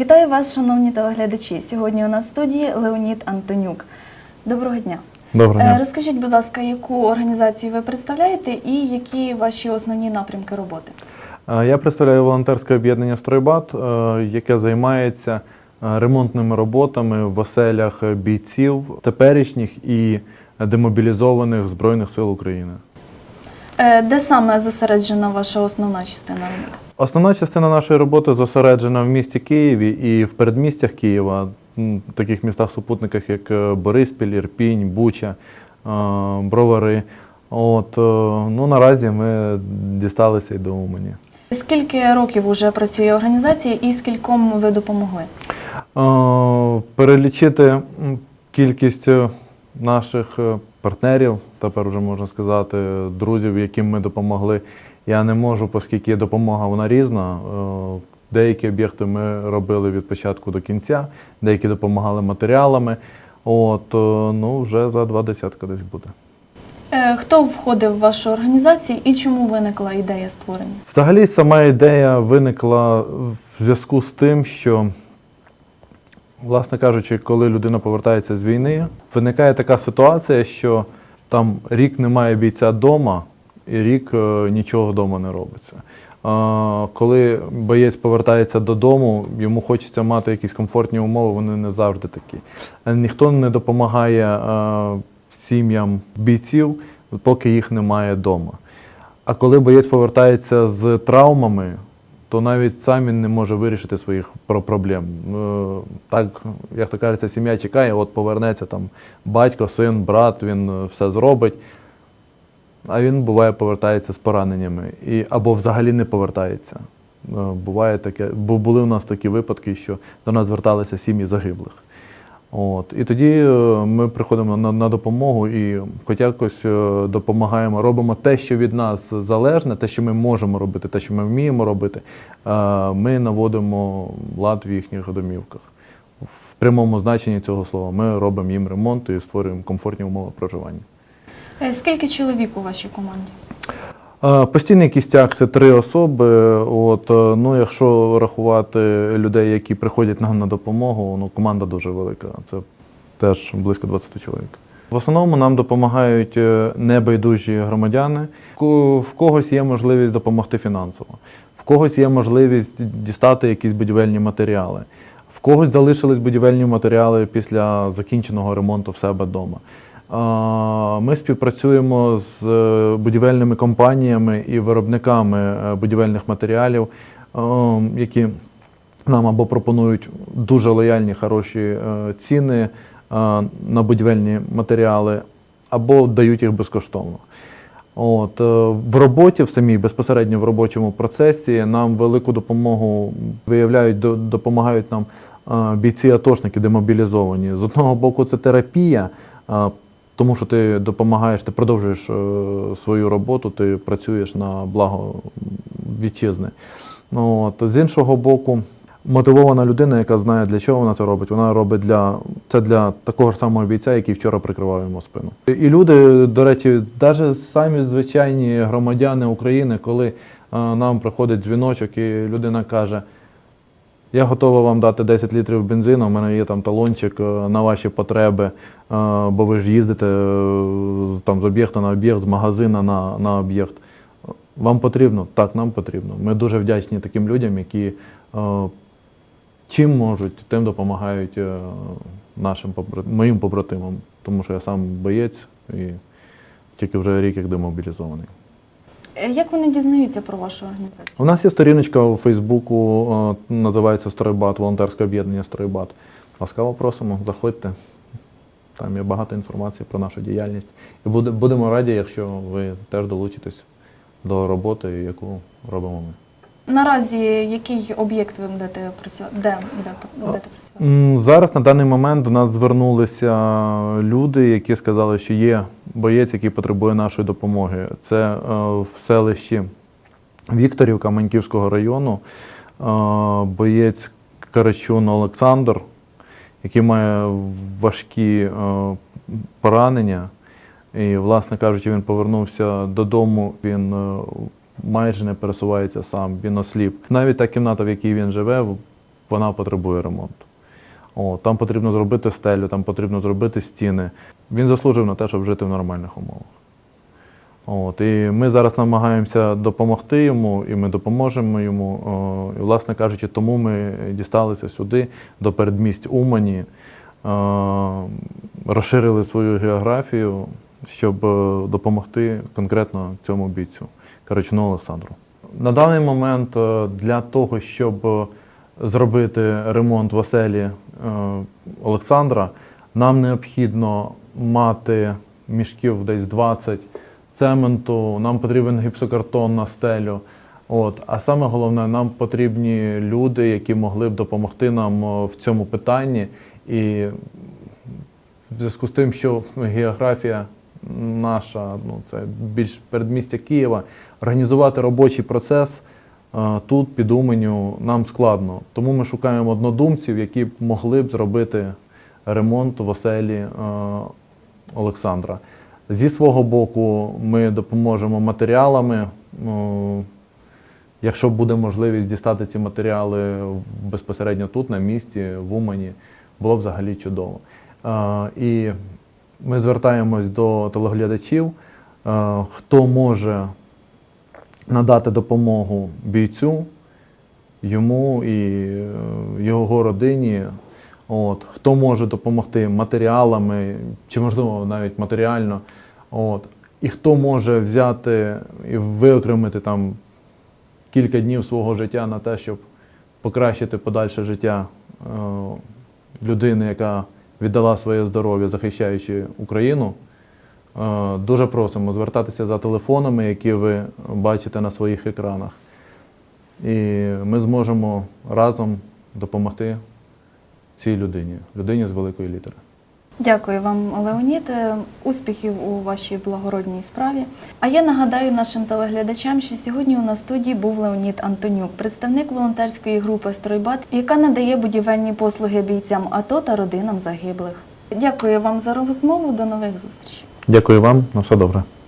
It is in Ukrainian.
Вітаю вас, шановні телеглядачі. Сьогодні у нас в студії Леонід Антонюк. Доброго дня. Доброго Е, дня. Розкажіть, будь ласка, яку організацію ви представляєте і які ваші основні напрямки роботи? Е, Я представляю волонтерське об'єднання Стройбат, е, яке займається ремонтними роботами в оселях бійців теперішніх і демобілізованих Збройних сил України. Де саме зосереджена ваша основна частина роботи? Основна частина нашої роботи зосереджена в місті Києві і в передмістях Києва, таких містах-супутниках, як е, Бориспіль, Ірпінь, Буча, е, Бровари. От, е, ну, наразі ми дісталися і до Умані. Скільки років вже працює організація і скільком ви допомогли? Перелічити кількість наших партнерів, тепер вже можна сказати, друзів, яким ми допомогли. Я не можу, оскільки допомога вона різна. Е, Деякі об'єкти ми робили від початку до кінця, деякі допомагали матеріалами. От, е, ну, вже за два десятка десь буде. Е, Хто входив в вашу організацію і чому виникла ідея створення? Взагалі, сама ідея виникла в зв'язку з тим, що, власне кажучи, коли людина повертається з війни, виникає така ситуація, що там рік немає бійця вдома, і рік е, нічого вдома не робиться. Коли боєць повертається додому, йому хочеться мати якісь комфортні умови, вони не завжди такі. Е, Ніхто не допомагає е, сім'ям бійців, поки їх немає вдома. А коли боєць повертається з травмами, то навіть сам він не може вирішити своїх проблем. Е, Так, як то кажеться, сім'я чекає, от повернеться там батько, син, брат, він е, все зробить. А він буває повертається з пораненнями і, або взагалі не повертається. Е, Буває таке, бо були у нас такі випадки, що до нас зверталися сім'ї загиблих. От. І тоді е, ми приходимо на, на допомогу і хоч якось е, допомагаємо, робимо те, що від нас залежне, те, що ми можемо робити, те, що ми вміємо робити, ми наводимо лад в їхніх домівках. В прямому значенні цього слова ми робимо їм ремонт і створюємо комфортні умови проживання. Е, Скільки чоловік у вашій команді? Е, Постійний кістяк це три особи. От, е, ну, якщо рахувати людей, які приходять нам на допомогу, ну, команда дуже велика. Це теж близько 20 чоловік. В основному нам допомагають небайдужі громадяни. В когось є можливість допомогти фінансово, в когось є можливість дістати якісь будівельні матеріали, в когось залишились будівельні матеріали після закінченого ремонту в себе вдома. Ми співпрацюємо з е, будівельними компаніями і виробниками е, будівельних матеріалів, е, які нам або пропонують дуже лояльні, хороші ціни на будівельні матеріали, або дають їх безкоштовно. От, в роботі, в самій безпосередньо в робочому процесі нам велику допомогу виявляють, до- допомагають нам бійці-атошники демобілізовані. З одного боку, це терапія, тому що ти допомагаєш, ти продовжуєш е, свою роботу, ти працюєш на благо вітчизни. Ну, От, з іншого боку, мотивована людина, яка знає, для чого вона це робить, вона робить для це для такого ж самого бійця, який вчора прикривав йому спину. І люди, до речі, навіть самі звичайні громадяни України, коли е, нам приходить дзвіночок, і людина каже. Я готова вам дати 10 літрів бензину, у мене є там талончик е, на ваші потреби, е, бо ви ж їздите е, там, з об'єкта на об'єкт, з магазина на, на об'єкт. Вам потрібно? Так, нам потрібно. Ми дуже вдячні таким людям, які чим можуть, тим допомагають нашим моїм побратимам, тому що я сам боєць і тільки вже рік як демобілізований. Е, Як вони дізнаються про вашу організацію? У нас є сторіночка у Фейсбуку, е, називається Стройбат, волонтерське об'єднання Стройбат. Ласкаво просимо, заходьте. Там є багато інформації про нашу діяльність. І будемо раді, якщо ви теж долучитесь до роботи, яку робимо ми. Наразі який об'єкт ви будете працювати? Де, де будете працювати? Зараз на даний момент до нас звернулися люди, які сказали, що є боєць, який потребує нашої допомоги. Це е, в селищі Вікторівка Маньківського району, е, боєць Карачун Олександр, який має важкі е, поранення. І, власне кажучи, він повернувся додому. Він майже не пересувається сам, він осліп. Навіть та кімната, в якій він живе, вона потребує ремонту. О, там потрібно зробити стелю, там потрібно зробити стіни. Він заслужив на те, щоб жити в нормальних умовах. От, і ми зараз намагаємося допомогти йому, і ми допоможемо йому. О, і, власне кажучи, тому ми дісталися сюди, до передмість Умані, е, розширили свою географію, щоб е, допомогти конкретно цьому бійцю Карачуну Олександру. На даний момент е, для того, щоб зробити ремонт в оселі е, Олександра, нам необхідно мати мішків десь 20 цементу, нам потрібен гіпсокартон на стелю. От. А саме головне, нам потрібні люди, які могли б допомогти нам е, в цьому питанні. І в зв'язку з тим, що географія наша, ну це більш передмістя Києва, організувати робочий процес тут, під Уменю, нам складно. Тому ми шукаємо однодумців, які б могли б зробити ремонт в оселі е, Олександра. Зі свого боку, ми допоможемо матеріалами. Е, Якщо буде можливість дістати ці матеріали безпосередньо тут, на місці, в Умані, було б взагалі чудово. Е, І ми звертаємось до телеглядачів, е, хто може надати допомогу бійцю, йому і е, його родині. От, хто може допомогти матеріалами, чи можливо навіть матеріально. От, і хто може взяти і виокремити там кілька днів свого життя на те, щоб покращити подальше життя е, людини, яка віддала своє здоров'я, захищаючи Україну. Е, Дуже просимо звертатися за телефонами, які ви бачите на своїх екранах. І ми зможемо разом допомогти цій людині, людині з великої літери. Дякую вам, Леонід. Е, Успіхів у вашій благородній справі. А я нагадаю нашим телеглядачам, що сьогодні у нас студії був Леонід Антонюк, представник волонтерської групи Стройбат, яка надає будівельні послуги бійцям АТО та родинам загиблих. Дякую вам за розмову. До нових зустрічей. Дякую вам, на все добре.